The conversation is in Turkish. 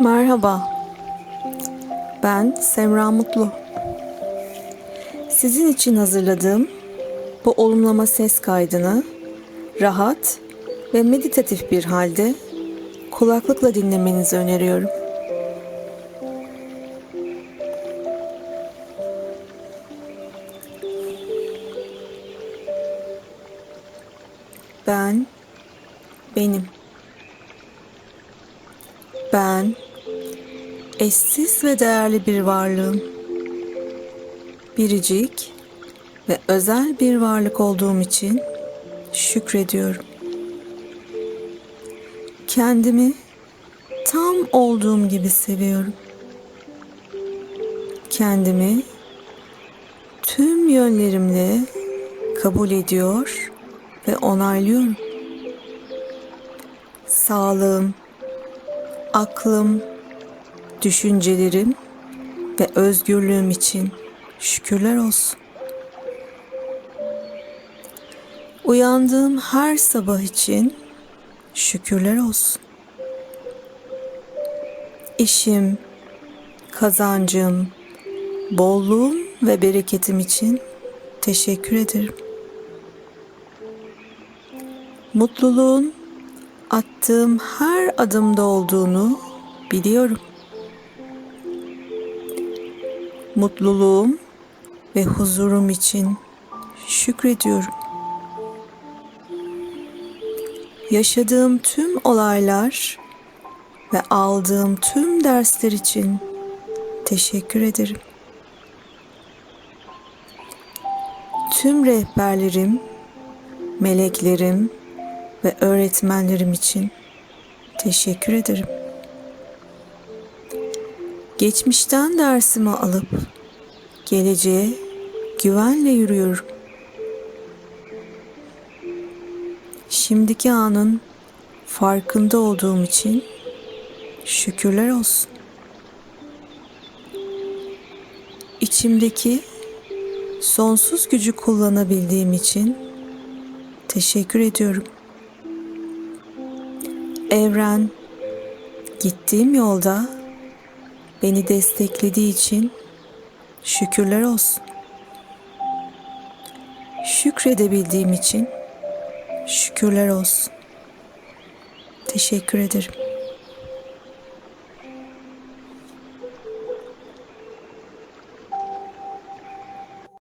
Merhaba. Ben Semra Mutlu. Sizin için hazırladığım bu olumlama ses kaydını rahat ve meditatif bir halde kulaklıkla dinlemenizi öneriyorum. Ben benim. Ben eşsiz ve değerli bir varlığım. Biricik ve özel bir varlık olduğum için şükrediyorum. Kendimi tam olduğum gibi seviyorum. Kendimi tüm yönlerimle kabul ediyor ve onaylıyorum. Sağlığım, aklım, düşüncelerim ve özgürlüğüm için şükürler olsun. Uyandığım her sabah için şükürler olsun. İşim, kazancım, bolluğum ve bereketim için teşekkür ederim. Mutluluğun attığım her adımda olduğunu biliyorum. Mutluluğum ve huzurum için şükrediyorum. Yaşadığım tüm olaylar ve aldığım tüm dersler için teşekkür ederim. Tüm rehberlerim, meleklerim ve öğretmenlerim için teşekkür ederim. Geçmişten dersimi alıp geleceğe güvenle yürüyorum. Şimdiki anın farkında olduğum için şükürler olsun. İçimdeki sonsuz gücü kullanabildiğim için teşekkür ediyorum. Evren gittiğim yolda beni desteklediği için şükürler olsun. Şükredebildiğim için şükürler olsun. Teşekkür ederim.